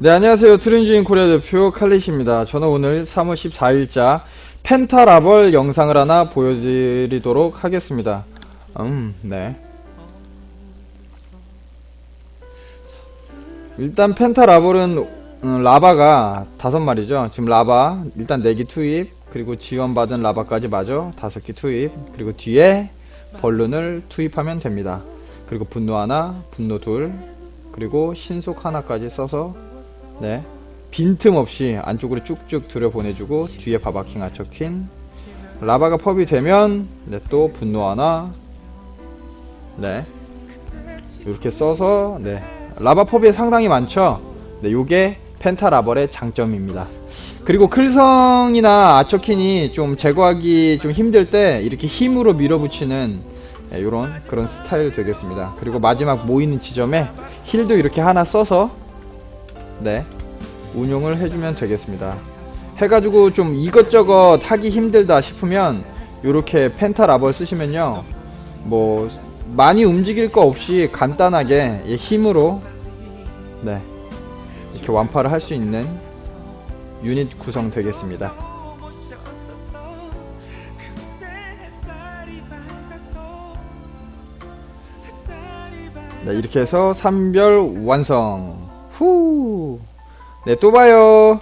네, 안녕하세요. 트렌주인 코리아 대표 칼리시입니다. 저는 오늘 3월 14일자 펜타라벌 영상을 하나 보여드리도록 하겠습니다. 음, 네. 일단 펜타라벌은 음, 라바가 다섯 마리죠. 지금 라바 일단 4기 투입 그리고 지원받은 라바까지 마저 다섯 개 투입 그리고 뒤에 벌룬을 투입하면 됩니다. 그리고 분노 하나, 분노 둘, 그리고 신속 하나까지 써서 네. 빈틈없이 안쪽으로 쭉쭉 들여보내주고 뒤에 바바킹 아처킨. 라바가 펍이 되면 네, 또 분노 하나. 네. 이렇게 써서 네. 라바 펍이 상당히 많죠? 네 요게 펜타라벌의 장점입니다. 그리고 클성이나 아처킨이 좀 제거하기 좀 힘들 때 이렇게 힘으로 밀어붙이는 네, 요런 그런 스타일 되겠습니다. 그리고 마지막 모이는 지점에 힐도 이렇게 하나 써서 네. 운용을 해주면 되겠습니다. 해가지고 좀 이것저것 하기 힘들다 싶으면 요렇게 펜타라벌 쓰시면요. 뭐 많이 움직일 거 없이 간단하게 이 힘으로 네 이렇게 완파를 할 수 있는 유닛 구성 되겠습니다. 네 이렇게 해서 3별 완성 후. 네 또 봐요